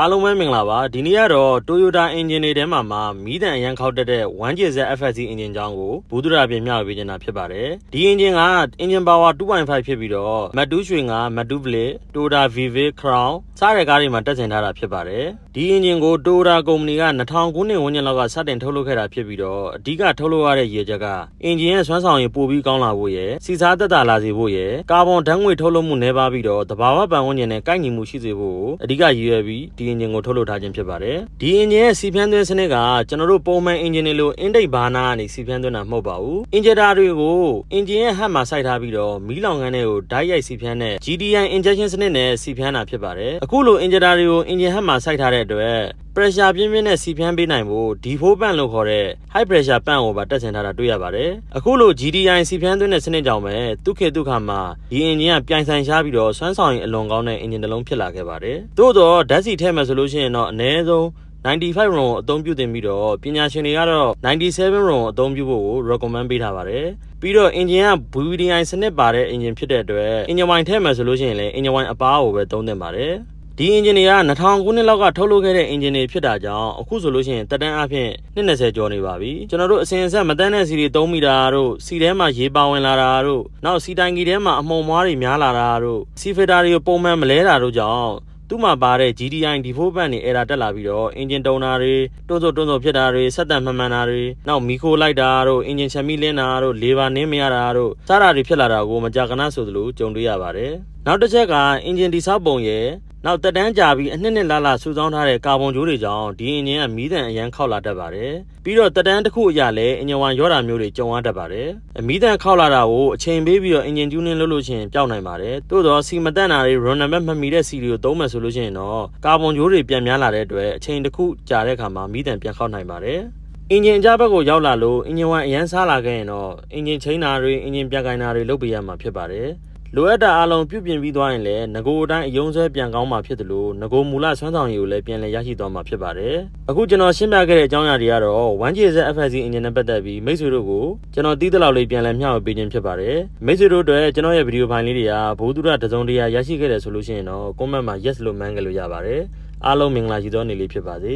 အားလုံးပဲမင်္ဂလာပါဒီနေ့ကတော့ Toyota engine တွေထဲမှာမှမီးတန်အရန်ခောက်တက်တဲ့ 1JZ FSD engine ကြောင်းကိုဘူးဒရာပြင်မျှဝေပေးနေတာဖြစ်ပါတယ်ဒီ engine က engine power 2.5ဖြစ်ပြီးတော့ Matu ရွှေငါ Matu Blade Toyota Vivid Crown စတဲ့ကားတွေမှာတက်ဆင်ထားတာဖြစ်ပါတယ်ဒီ engine ကို Toyota ကုမ္ပဏီက2000ခုနှစ်ဝန်းကျင်လောက်ကစတင်ထုတ်လုပ်ခဲ့တာဖြစ်ပြီးတော့အဓိကထုတ်လုပ်ရတဲ့ရည်ချက်က engine ရဲ့စွမ်းဆောင်ရည်ပိုပြီးကောင်းလာဖို့ရယ်စီစားသက်သာလာစေဖို့ရယ်ကာဗွန်ဓာတ်ငွေထုတ်လုပ်မှုနည်းပါးပြီးတော့တဘာဝပတ်ဝန်းကျင်နဲ့ကိုက်ညီမှုရှိစေဖို့ကိုအဓိကရည်ရွယ်ပြီးဒီ engine ကိုထုတ်လုပ်ထားခြင်းဖြစ်ပါတယ်ဒီ engine ရဲ့စီဖြန်းသွင်းစနစ်ကကျွန်တော်တို့ပုံမှန် engine တွေလို intake burner ကနေစီဖြန်းသွင်းတာမဟုတ်ပါဘူး injector တွေကို engine ရဲ့ head မှာစိုက်ထားပြီးတော့မီးလောင်ငန်းတွေကိုဓာတ်ရိုက်စီဖြန်းတဲ့ GDI injection စနစ်နဲ့စီဖြန်းတာဖြစ်ပါတယ်အခုလို injector တွေကို engine head မှာစိုက်ထားတဲ့အတွက် pressure ပြင်းပြင်းနဲ့စီဖြန်းပေးနိုင်ဖို့ D4 ပန့်လို့ခေါ်တဲ့ high pressure ပန့်ကိုပါတက်ဆင်ထားတာတွေ့ရပါတယ်အခုလို GDI စီဖြန်းသွင်းတဲ့စနစ်ကြောင့်ပဲဒုက္ခေဒုက္ခမှာဒီ engine ကပြိုင်ဆိုင်ရှားပြီးတော့စွမ်းဆောင်ရည်အလွန်ကောင်းတဲ့ engine တစ်လုံးဖြစ်လာခဲ့ပါတယ်သို့တော့ဓာတ်စီထည့်မယ်ဆိုလို့ရှိရင်တော့အနည်းဆုံး95 RON ကိုအသုံးပြုတင်ပြီးတော့ပညာရှင်တွေကတော့97 RON ကိုအသုံးပြုဖို့ကို recommend ပေးထားပါတယ်ပြီးတော့ engine က VVDI စနစ်ပါတဲ့ engine ဖြစ်တဲ့အတွက် engine wine ထည့်မယ်ဆိုလို့ရှိရင်လည်း engine wine အပားကိုပဲသုံးသင့်ပါတယ် ဒီ engine တွေက2000ခုနှစ်လောက်ကထုတ်လုပ်ခဲ့တဲ့ engine တွေဖြစ်တာကြောင့်အခုဆိုလို့ရှိရင်တက်တန်းအဖြစ်20ကျော်နေပါပြီကျွန်တော်တို့အစဉ်အဆက်မတန်းတဲ့စီတွေသုံးမိတာတို့စီထဲမှာရေပါဝင်လာတာတို့နောက်စီတိုင်ကြီးထဲမှာအမှုံမွားတွေများလာတာတို့စီဖီတာတွေကိုပုံမှန်မလဲတာတို့ကြောင့်သူ့မှာပါတဲ့ GDI D4 ဘတ်တွေ error တက်လာပြီးတော့ engine တုံတာတွေတွန်းစို့တွန်းစို့ဖြစ်တာတွေဆက်တန်မှန်မှန်တာတွေနောက်မီခိုလိုက်တာတို့ engine ချမ်းမီလင်းတာတို့လေဘာနင်းမရတာတို့စတာတွေဖြစ်လာတာကိုမကြာခဏဆိုသလိုကြုံတွေ့ရပါတယ်နောက်တစ်ချက်က engine တိဆောက်ပုံရဲ့ နောက်တက်တန်းကြာပြီးအနှစ်နှစ်လလစုဆောင်းထားတဲ့ကာဗွန်ကြိုးတွေကြောင့်ဒီအင်ဂျင်ကမီးတန်အရန်ခောက်လာတတ်ပါတယ်။ပြီးတော့တက်တန်းတစ်ခုအရလည်းအင်ဂျင်ဝမ်ရောတာမျိုးတွေကြုံရတတ်ပါတယ်။မီးတန်ခောက်လာတာကိုအချိန်ပေးပြီးတော့အင်ဂျင်ကျူးနင်းလုပ်လို့ရှိရင်ပျောက်နိုင်ပါတယ်။သို့တော့စီမတန်တာတွေ run number မမီတဲ့စီတွေကိုသုံးမယ်ဆိုလို့ရှိရင်တော့ကာဗွန်ကြိုးတွေပြန်များလာတဲ့အတွက်အချိန်တစ်ခုကြာတဲ့အခါမှာမီးတန်ပြန်ခောက်နိုင်ပါတယ်။အင်ဂျင်အကြဘက်ကိုရောက်လာလို့အင်ဂျင်ဝမ်အရန်စားလာခဲ့ရင်တော့အင်ဂျင်ချိန်တာတွေအင်ဂျင်ပြန်ကင်တာတွေလုပ်ပေးရမှာဖြစ်ပါတယ်။ လိုအပ်တာအလုံးပြုပြင်ပြီးသွားရင်လည်းငကိုအတိုင်းအယုံဆွဲပြန်ကောင်းမှာဖြစ်တယ်လို့ငကိုမူလဆွမ်းဆောင်ရည်ကိုလည်းပြန်လည်ရရှိသွားမှာဖြစ်ပါတယ်အခုကျွန်တော်ရှင်းပြခဲ့တဲ့အကြောင်းအရာတွေကတော့ 1JZ FSC engine နဲ့ပတ်သက်ပြီးမိတ်ဆွေတို့ကိုကျွန်တော်တီးသလောက်လေးပြန်လည်မျှဝေပေးခြင်းဖြစ်ပါတယ်မိတ်ဆွေတို့အတွက်ကျွန်တော်ရဲ့ဗီဒီယိုဖိုင်လေးတွေကဘိုးသူရတစုံတရာရရှိခဲ့တယ်ဆိုလို့ရှိရင်တော့ comment မှာ yes လို့မှန်းကြလို့ရပါတယ်အားလုံးမင်္ဂလာရှိသောနေ့လေးဖြစ်ပါစေ